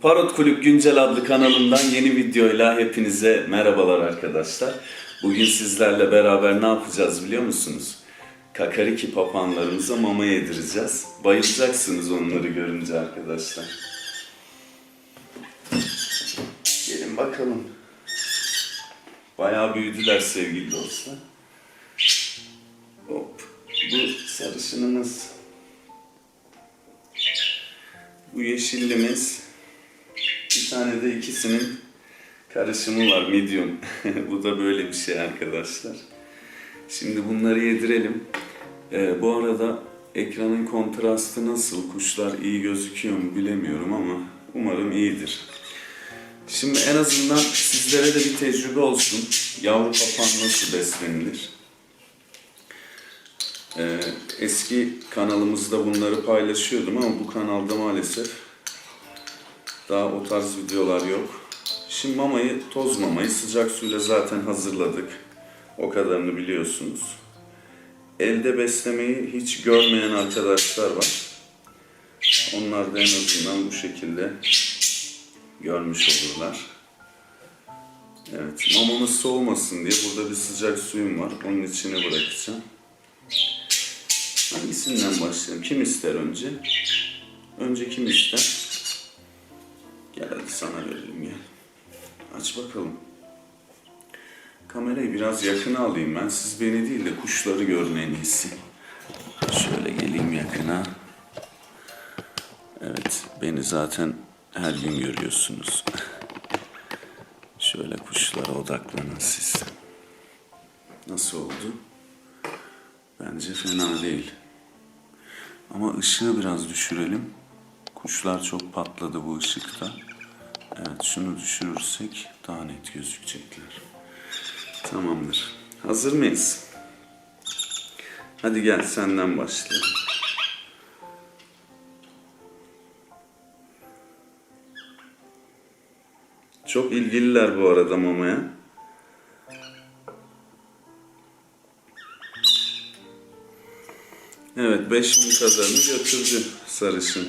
Parot Kulüp Güncel adlı kanalımdan yeni videoyla hepinize merhabalar arkadaşlar. Bugün sizlerle beraber ne yapacağız biliyor musunuz? Kakariki papağanlarımıza mama yedireceğiz. Bayılacaksınız onları görünce arkadaşlar. Gelin bakalım. Bayağı büyüdüler sevgili dostlar. Hop. Bu sarışınımız. Bu yeşillimiz. Bir tane de ikisinin karışımı var medium. Bu da böyle bir şey arkadaşlar. Şimdi bunları yedirelim. Ee, bu arada ekranın kontrastı nasıl? Kuşlar iyi gözüküyor mu bilemiyorum ama umarım iyidir. Şimdi en azından sizlere de bir tecrübe olsun. Yavru papağan nasıl beslenilir? Ee, eski kanalımızda bunları paylaşıyordum ama bu kanalda maalesef daha o tarz videolar yok. Şimdi mamayı, toz mamayı sıcak suyla zaten hazırladık. O kadarını biliyorsunuz. Elde beslemeyi hiç görmeyen arkadaşlar var. Onlar da en azından bu şekilde görmüş olurlar. Evet, mamamız soğumasın diye burada bir sıcak suyum var. Onun içine bırakacağım. Hangisinden başlayalım? Kim ister önce? Önce kim ister? Gel hadi sana verelim gel. Aç bakalım. Kamerayı biraz yakına alayım ben. Siz beni değil de kuşları görün en iyisi. Şöyle geleyim yakına. Evet, beni zaten her gün görüyorsunuz. Şöyle kuşlara odaklanın siz. Nasıl oldu? Bence fena değil. Ama ışığı biraz düşürelim. Kuşlar çok patladı bu ışıkta. Evet şunu düşürürsek daha net gözükecekler. Tamamdır. Hazır mıyız? Hadi gel senden başlayalım. Çok ilgililer bu arada mamaya. Evet 5000 kadarını götürdü sarışın.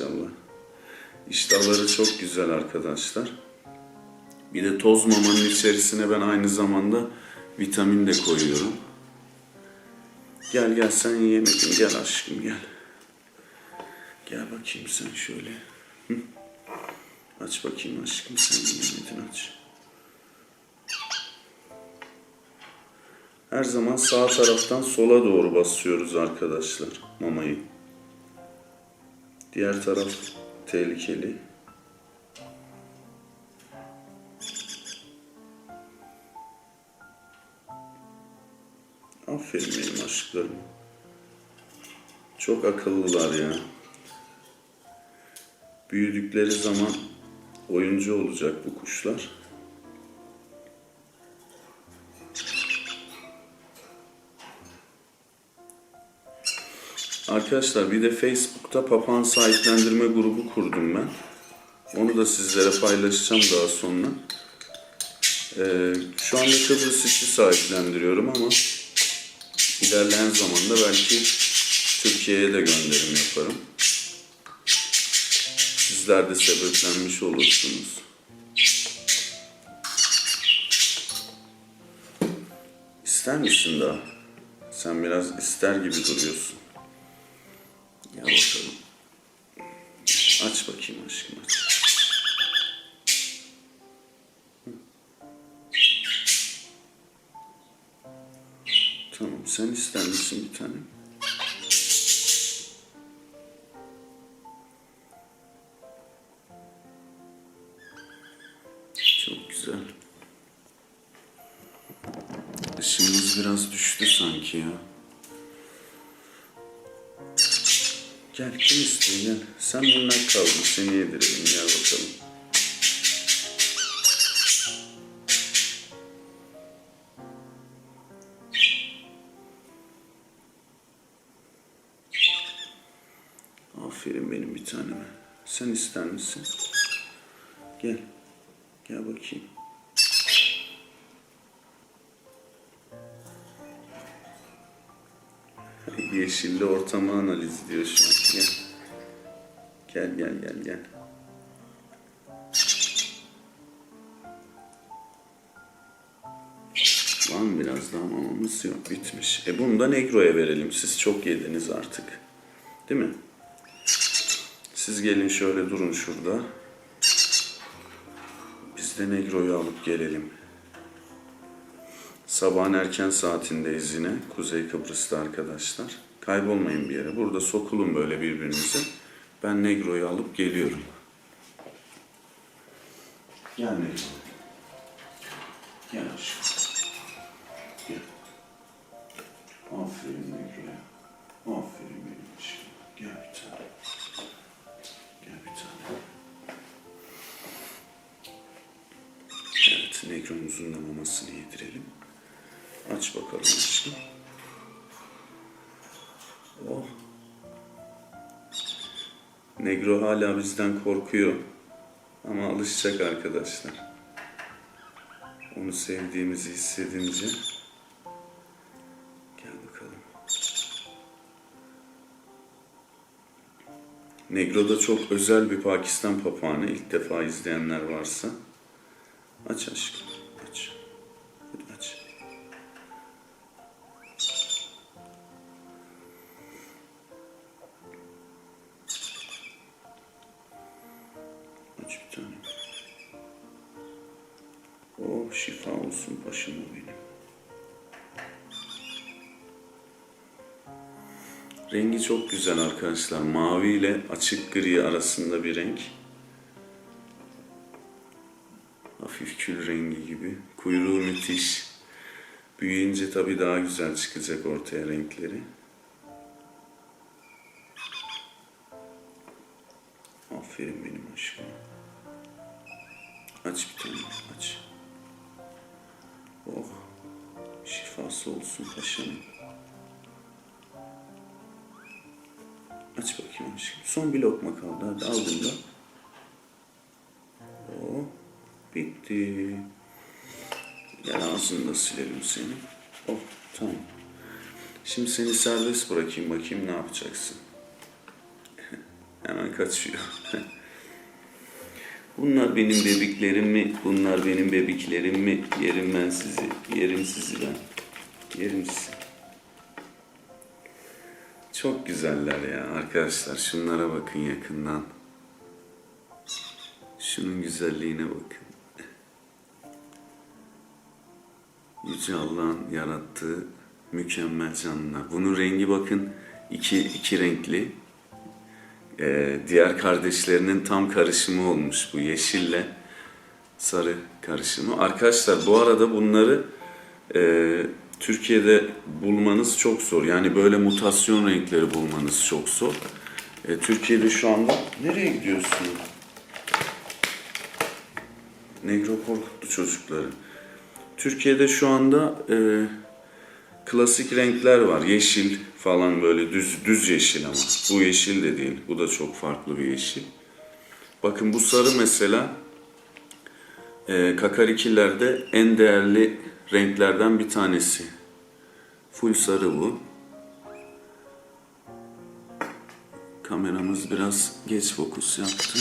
Maşallah. İştahları çok güzel arkadaşlar. Bir de toz mamanın içerisine ben aynı zamanda vitamin de koyuyorum. Gel gel sen yiyemedin. Gel aşkım gel. Gel bakayım sen şöyle. Aç bakayım aşkım sen yiyemedin aç. Her zaman sağ taraftan sola doğru basıyoruz arkadaşlar mamayı. Diğer taraf tehlikeli. Aferin benim aşklarım. Çok akıllılar ya. Büyüdükleri zaman oyuncu olacak bu kuşlar. Arkadaşlar bir de Facebook'ta papağan sahiplendirme grubu kurdum ben. Onu da sizlere paylaşacağım daha sonra. Ee, şu anda Kıbrıs işi sahiplendiriyorum ama ilerleyen zamanda belki Türkiye'ye de gönderim yaparım. Sizler de sebeplenmiş olursunuz. İster misin daha? Sen biraz ister gibi duruyorsun. Gel bakalım. Aç bakayım aşkım aç. Tamam sen ister misin bir tane? Çok güzel. Işığımız biraz düştü sanki ya. Gel kim istiyor gel. Sen minnak kaldın seni yedirelim gel bakalım. Aferin benim bir taneme. Sen ister misin? Gel. Gel bakayım. Yeşilli ortamı analiz diyor şu an. Gel. Gel gel gel gel. Var mı biraz daha mamamız yok bitmiş. E bunu da Negro'ya verelim. Siz çok yediniz artık. Değil mi? Siz gelin şöyle durun şurada. Biz de Negro'yu alıp gelelim. Sabahın erken saatindeyiz yine. Kuzey Kıbrıs'ta arkadaşlar. Kaybolmayın bir yere. Burada sokulun böyle birbirinize. Ben Negro'yu alıp geliyorum. Gel Negro. Gel aşkım. Gel. Aferin Negro'ya. Aferin benim aşkım. Gel bir tane. Gel bir tane. Evet, Negro'muzun da yedirelim. Aç bakalım aşkım. Oh. Negro hala bizden korkuyor. Ama alışacak arkadaşlar. Onu sevdiğimizi hissedince. Gel bakalım. Negro da çok özel bir Pakistan papağanı. İlk defa izleyenler varsa. Aç aşkım. Oh şifa olsun başıma benim. Rengi çok güzel arkadaşlar. Mavi ile açık gri arasında bir renk. Hafif kül rengi gibi. Kuyruğu müthiş. Büyüyünce tabii daha güzel çıkacak ortaya renkleri. Aferin benim aşkım. Aç bir tane. Oh. Şifası olsun paşanın. Aç bakayım aşkım. Son bir lokma kaldı. Hadi al bunu da. Oh. Bitti. Gel ağzını da silelim seni. Oh tamam. Şimdi seni serbest bırakayım bakayım ne yapacaksın. Hemen kaçıyor. Bunlar benim bebeklerim mi? Bunlar benim bebeklerim mi? Yerim ben sizi. Yerim sizi ben. Yerim sizi. Çok güzeller ya arkadaşlar. Şunlara bakın yakından. Şunun güzelliğine bakın. Yüce Allah'ın yarattığı mükemmel canlılar. Bunun rengi bakın iki, iki renkli. Ee, diğer kardeşlerinin tam karışımı olmuş bu yeşille sarı karışımı. Arkadaşlar bu arada bunları e, Türkiye'de bulmanız çok zor. Yani böyle mutasyon renkleri bulmanız çok zor. E, Türkiye'de şu anda nereye gidiyorsun? Negro korkuttu çocukları. Türkiye'de şu anda e, klasik renkler var. Yeşil falan böyle düz düz yeşil ama. Bu yeşil de değil. Bu da çok farklı bir yeşil. Bakın bu sarı mesela e, kakarikilerde en değerli renklerden bir tanesi. Full sarı bu. Kameramız biraz geç fokus yaptı.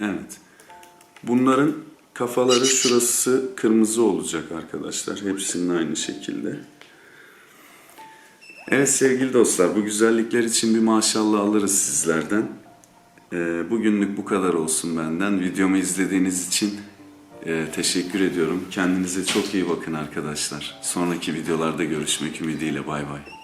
Evet. Bunların kafaları şurası kırmızı olacak arkadaşlar. Hepsinin aynı şekilde. Evet sevgili dostlar bu güzellikler için bir maşallah alırız sizlerden. Ee, bugünlük bu kadar olsun benden. Videomu izlediğiniz için e, teşekkür ediyorum. Kendinize çok iyi bakın arkadaşlar. Sonraki videolarda görüşmek ümidiyle bay bay.